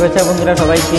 শুভেচ্ছা বন্ধুরা সবাইকে।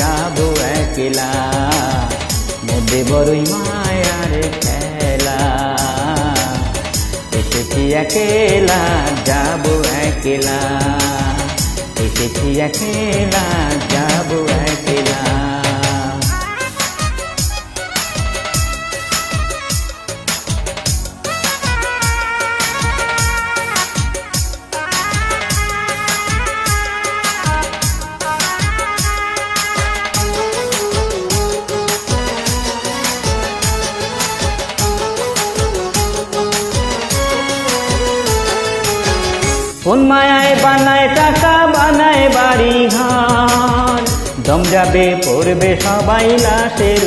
যাব একলা মধ্যে বড়ই মায়ার খেলা এসেছি একলা যাব একলা এসেছি একেলা কোন মায়ায় বানায় টাকা বানায় বাড়ি ঘর দম যাবে, পড়বে সবাই লাশের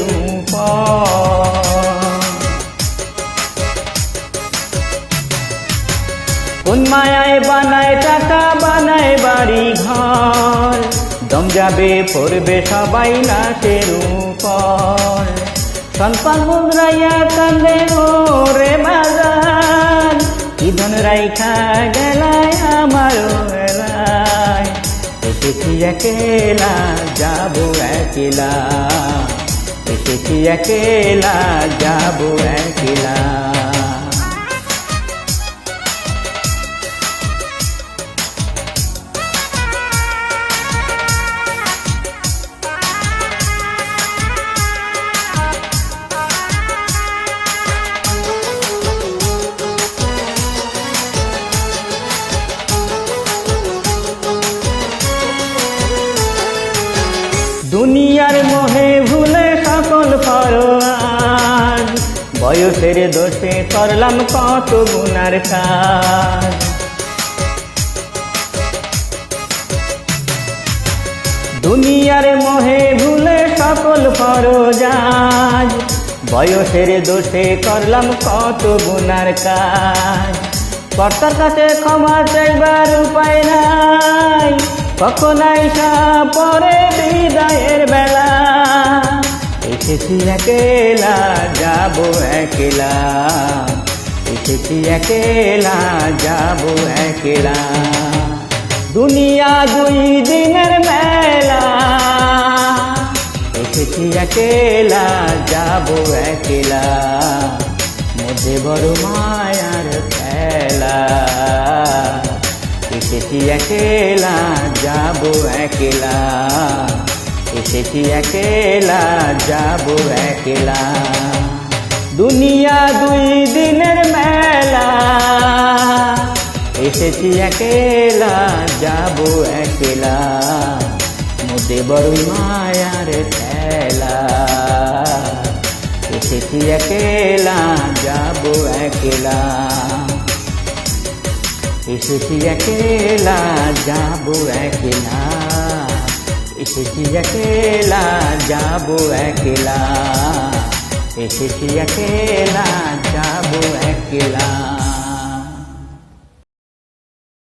কোন মায়ায় বানায় টাকা বানায় বাড়ি ঘর দম যাবে, পড়বে সবাই লাশের উপর। সন্তান মুদ্রাইয়া কান্দে রে বাজার ধন রাইখা গেলায় আমার এলায় এসেছি একেলা যাব একেলা। এসেছি একেলা যাব একেলা। দুনিয়ার মোহে ভুলে সকল ফরওয়াজ বয়সের দোষে করলাম কত গুনার কাজ। দুনিয়ার মোহে ভুলে সকল ফরজাজ বয়সের দোষে করলাম কত গুনার কাজ। কর্তার কাছে ক্ষমা চাইবার উপায় নাই। কখন আইসা পরে বিদায়ের বেলা? এসেছি একেলা, যাব একেলা। এসেছি একেলা, যাব একেলা। দুনিয়া দুই দিনের মেলা। এসেছি একেলা, যাব একেলা। মধ্যে বড় মায়ার খেলা। এসেছি একেলা, যাব একেলা। এসেছি একেলা, যাব একেলা। দুনিয়া দুই দিনের মেলা। এসেছি একেলা, যাব একেলা। মধ্যে বড়ই মায়ার খেলা। এসেছি একেলা, যাব একেলা। এসেছি একেলা যাব একলা। এসেছি একেলা যাব একলা। এসেছি একেলা যাব একেলা।